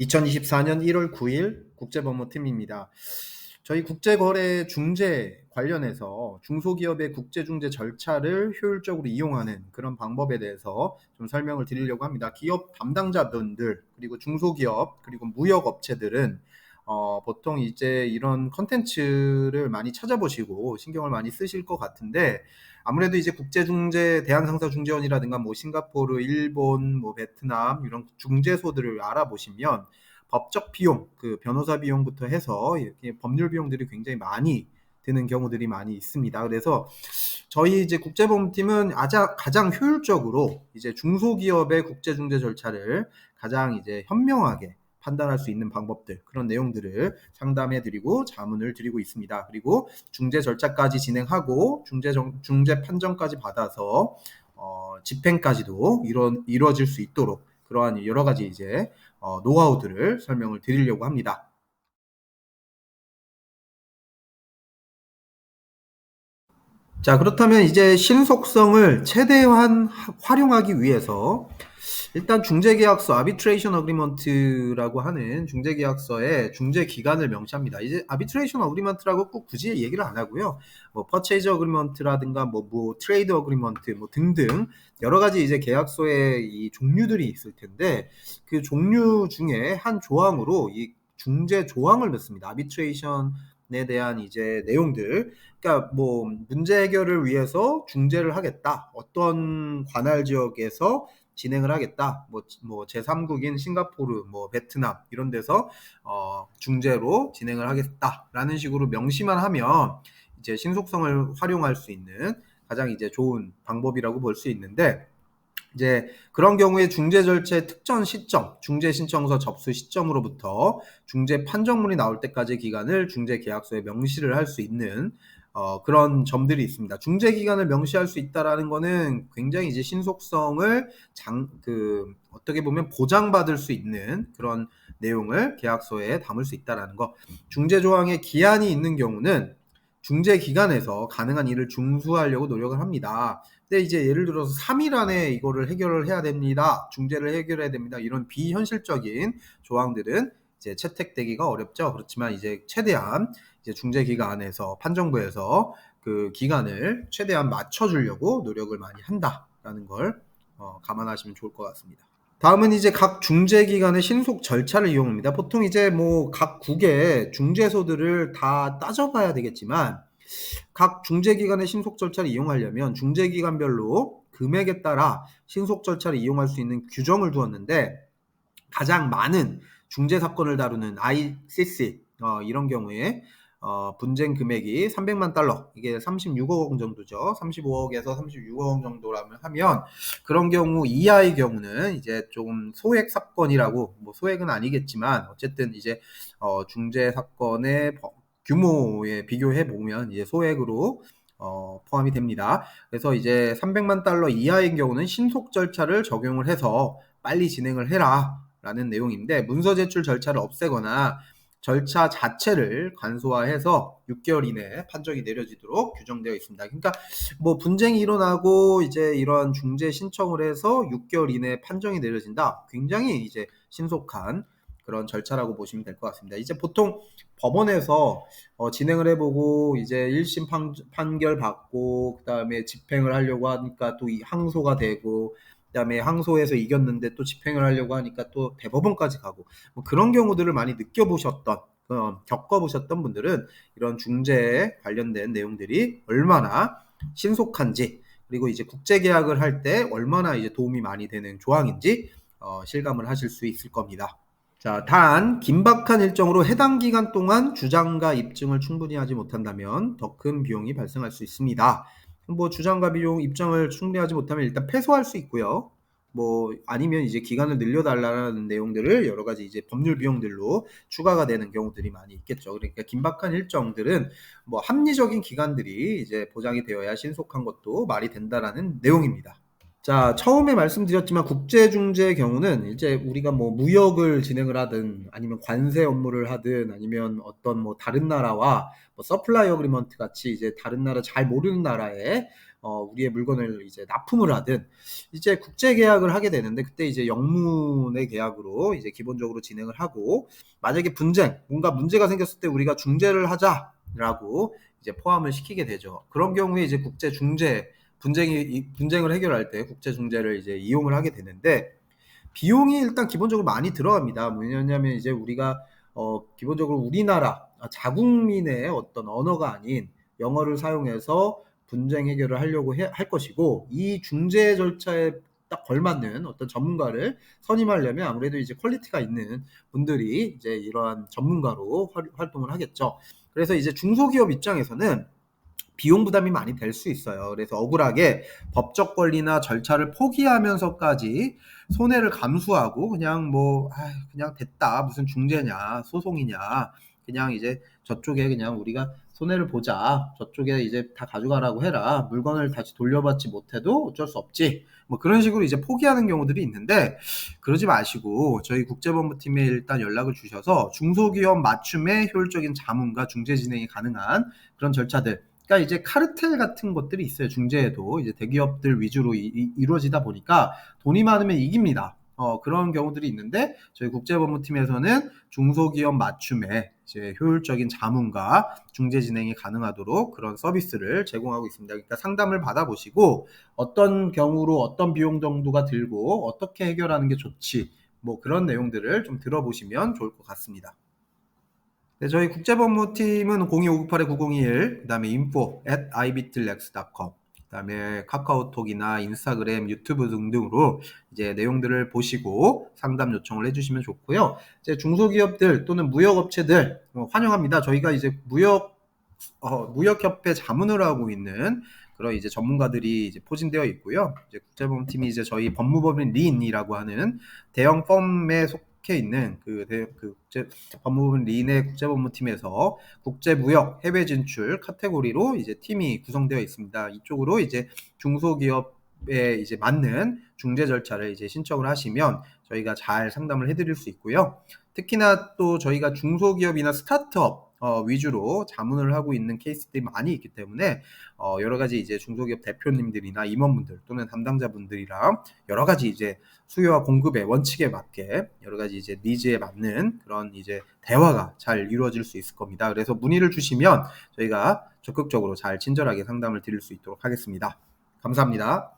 2024년 1월 9일 국제법무팀입니다. 저희 국제거래 중재 관련해서 중소기업의 국제중재 절차를 효율적으로 이용하는 그런 방법에 대해서 좀 설명을 드리려고 합니다. 기업 담당자분들 그리고 중소기업 그리고 무역업체들은 어, 보통 이제 이런 컨텐츠를 많이 찾아보시고 신경을 많이 쓰실 것 같은데 아무래도 이제 국제중재 대한상사중재원이라든가 뭐 싱가포르, 일본, 뭐 베트남 이런 중재소들을 알아보시면 법적 비용, 그 변호사 비용부터 해서 이렇게 법률 비용들이 굉장히 많이 드는 경우들이 많이 있습니다. 그래서 저희 이제 국제보험팀은 가장 효율적으로 이제 중소기업의 국제중재 절차를 가장 이제 현명하게 판단할 수 있는 방법들 그런 내용들을 상담해 드리고 자문을 드리고 있습니다. 그리고 중재 절차까지 진행하고 중재 정, 중재 판정까지 받아서 어, 집행까지도 이뤄, 이루어질 수 있도록 그러한 여러 가지 이제 어, 노하우들을 설명을 드리려고 합니다. 자, 그렇다면 이제 신속성을 최대한 활용하기 위해서 일단 중재계약서 아비트레이션 어그리먼트라고 하는 중재계약서에 중재 기간을 명시합니다. 이제 아비트레이션 어그리먼트라고 꼭 굳이 얘기를 안 하고요. 뭐 퍼체이즈 어그리먼트라든가 뭐, 뭐 트레이드 어그리먼트 뭐 등등 여러 가지 이제 계약서의 이 종류들이 있을 텐데 그 종류 중에 한 조항으로 이 중재 조항을 넣습니다. 아비트레이션 에 대한 이제 내용들, 그러니까 뭐 문제 해결을 위해서 중재를 하겠다. 어떤 관할 지역에서 진행을 하겠다. 뭐, 뭐 제3국인 싱가포르, 뭐 베트남 이런 데서 어, 중재로 진행을 하겠다라는 식으로 명시만 하면 이제 신속성을 활용할 수 있는 가장 이제 좋은 방법이라고 볼 수 있는데 이제 그런 경우에 중재 절차의 특정 시점, 중재 신청서 접수 시점으로부터 중재 판정문이 나올 때까지 기간을 중재 계약서에 명시를 할 수 있는 어, 그런 점들이 있습니다. 중재 기간을 명시할 수 있다라는 거는 굉장히 이제 신속성을 장, 그, 어떻게 보면 보장받을 수 있는 그런 내용을 계약서에 담을 수 있다라는 거. 중재 조항에 기한이 있는 경우는 중재 기간에서 가능한 일을 중수하려고 노력을 합니다. 근데 이제 예를 들어서 3일 안에 이거를 해결을 해야 됩니다. 중재를 해결해야 됩니다. 이런 비현실적인 조항들은 이제 채택되기가 어렵죠. 그렇지만 이제 최대한 이제 중재 기간에서 판정부에서 그 기간을 최대한 맞춰주려고 노력을 많이 한다라는 걸 어, 감안하시면 좋을 것 같습니다. 다음은 이제 각 중재 기관의 신속 절차를 이용합니다. 보통 이제 뭐 각 국의 중재소들을 다 따져봐야 되겠지만 각 중재 기관의 신속 절차를 이용하려면 중재 기관별로 금액에 따라 신속 절차를 이용할 수 있는 규정을 두었는데 가장 많은 중재 사건을 다루는 ICC 어, 이런 경우에 어, 분쟁 금액이 300만 달러, 이게 36억 원 정도죠. 35억에서 36억 원 정도라면 하면 그런 경우 이하의 경우는 이제 좀 소액 사건이라고 뭐 소액은 아니겠지만 어쨌든 이제 어, 중재 사건의 규모에 비교해 보면 이제 소액으로 어, 포함이 됩니다. 그래서 이제 300만 달러 이하인 경우는 신속 절차를 적용을 해서 빨리 진행을 해라. 라는 내용인데 문서 제출 절차를 없애거나 절차 자체를 간소화해서 6개월 이내에 판정이 내려지도록 규정되어 있습니다. 그러니까 뭐 분쟁이 일어나고 이제 이런 중재 신청을 해서 6개월 이내에 판정이 내려진다. 굉장히 이제 신속한 그런 절차라고 보시면 될 것 같습니다. 이제 보통 법원에서 어, 진행을 해보고 이제 1심 판, 판결 받고 그다음에 집행을 하려고 하니까 또 항소가 되고 그다음에 항소에서 이겼는데 또 집행을 하려고 하니까 또 대법원까지 가고 뭐 그런 경우들을 많이 느껴보셨던 어, 겪어보셨던 분들은 이런 중재에 관련된 내용들이 얼마나 신속한지 그리고 이제 국제 계약을 할 때 얼마나 이제 도움이 많이 되는 조항인지 어, 실감을 하실 수 있을 겁니다. 자, 단 긴박한 일정으로 해당 기간 동안 주장과 입증을 충분히 하지 못한다면 더 큰 비용이 발생할 수 있습니다. 뭐 주장과 비용 입장을 충분히하지 못하면 일단 패소할 수 있고요. 뭐 아니면 이제 기간을 늘려달라는 내용들을 여러 가지 이제 법률 비용들로 추가가 되는 경우들이 많이 있겠죠. 그러니까 긴박한 일정들은 뭐 합리적인 기간들이 이제 보장이 되어야 신속한 것도 말이 된다라는 내용입니다. 자, 처음에 말씀드렸지만 국제중재의 경우는 이제 우리가 뭐 무역을 진행을 하든 아니면 관세 업무를 하든 아니면 어떤 뭐 다른 나라와 뭐 서플라이 어그리먼트 같이 이제 다른 나라 잘 모르는 나라에 어, 우리의 물건을 이제 납품을 하든 이제 국제 계약을 하게 되는데 그때 이제 영문의 계약으로 이제 기본적으로 진행을 하고 만약에 분쟁 뭔가 문제가 생겼을 때 우리가 중재를 하자라고 이제 포함을 시키게 되죠. 그런 경우에 이제 국제 중재 분쟁이 분쟁을 해결할 때 국제 중재를 이제 이용을 하게 되는데 비용이 일단 기본적으로 많이 들어갑니다. 뭐냐면 이제 우리가 어 기본적으로 우리나라 자국민의 어떤 언어가 아닌 영어를 사용해서 분쟁 해결을 하려고 해, 할 것이고 이 중재 절차에 딱 걸맞는 어떤 전문가를 선임하려면 아무래도 이제 퀄리티가 있는 분들이 이제 이러한 전문가로 활, 활동을 하겠죠. 그래서 이제 중소기업 입장에서는 비용 부담이 많이 될 수 있어요. 그래서 억울하게 법적 권리나 절차를 포기하면서까지 손해를 감수하고 그냥 뭐 아, 그냥 됐다. 무슨 중재냐 소송이냐. 그냥 이제 저쪽에 그냥 우리가 손해를 보자. 저쪽에 이제 다 가져가라고 해라. 물건을 다시 돌려받지 못해도 어쩔 수 없지. 뭐 그런 식으로 이제 포기하는 경우들이 있는데 그러지 마시고 저희 국제본부팀에 일단 연락을 주셔서 중소기업 맞춤의 효율적인 자문과 중재 진행이 가능한 그런 절차들 그러니까 이제 카르텔 같은 것들이 있어요. 중재에도 이제 대기업들 위주로 이, 루어지다 보니까 돈이 많으면 이깁니다. 어, 그런 경우들이 있는데 저희 국제법무팀에서는 중소기업 맞춤에 이제 효율적인 자문과 중재 진행이 가능하도록 그런 서비스를 제공하고 있습니다. 그러니까 상담을 받아보시고 어떤 경우로 어떤 비용 정도가 들고 어떻게 해결하는 게 좋지 뭐 그런 내용들을 좀 들어보시면 좋을 것 같습니다. 네, 저희 국제법무팀은 025998-9021, 그 다음에 info at ibitlex.com, 그 다음에 카카오톡이나 인스타그램, 유튜브 등등으로 이제 내용들을 보시고 상담 요청을 해주시면 좋고요. 이제 중소기업들 또는 무역업체들 어, 환영합니다. 저희가 이제 무역, 어, 무역협회 자문을 하고 있는 그런 이제 전문가들이 이제 포진되어 있고요. 이제 국제법무팀이 이제 저희 법무법인 린이라고 하는 대형 펌에 속 속해 있는 그, 그 국제 법무부 린의 국제법무팀에서 국제무역 해외 진출 카테고리로 이제 팀이 구성되어 있습니다. 이쪽으로 이제 중소기업 에 이제 맞는 중재 절차를 이제 신청을 하시면 저희가 잘 상담을 해드릴 수 있고요. 특히나 또 저희가 중소기업이나 스타트업 어, 위주로 자문을 하고 있는 케이스들이 많이 있기 때문에 어, 여러 가지 이제 중소기업 대표님들이나 임원분들 또는 담당자분들이랑 여러 가지 이제 수요와 공급의 원칙에 맞게 여러 가지 이제 니즈에 맞는 그런 이제 대화가 잘 이루어질 수 있을 겁니다. 그래서 문의를 주시면 저희가 적극적으로 잘 친절하게 상담을 드릴 수 있도록 하겠습니다. 감사합니다.